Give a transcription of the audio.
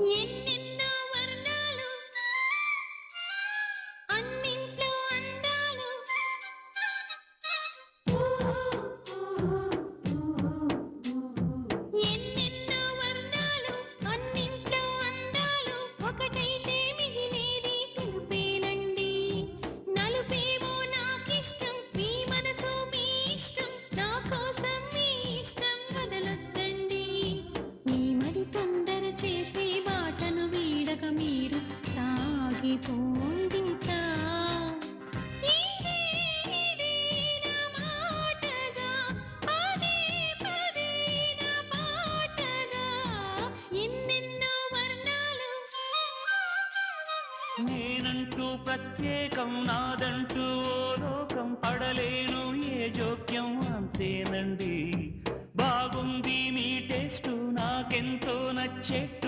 您 నేనంటూ ప్రత్యేకం నాదంటూ ఓ లోకం పడలేను ఏ జోక్యం అంతేనండి. బాగుంది మీ టేస్ట్ నాకెంతో నచ్చేట్టు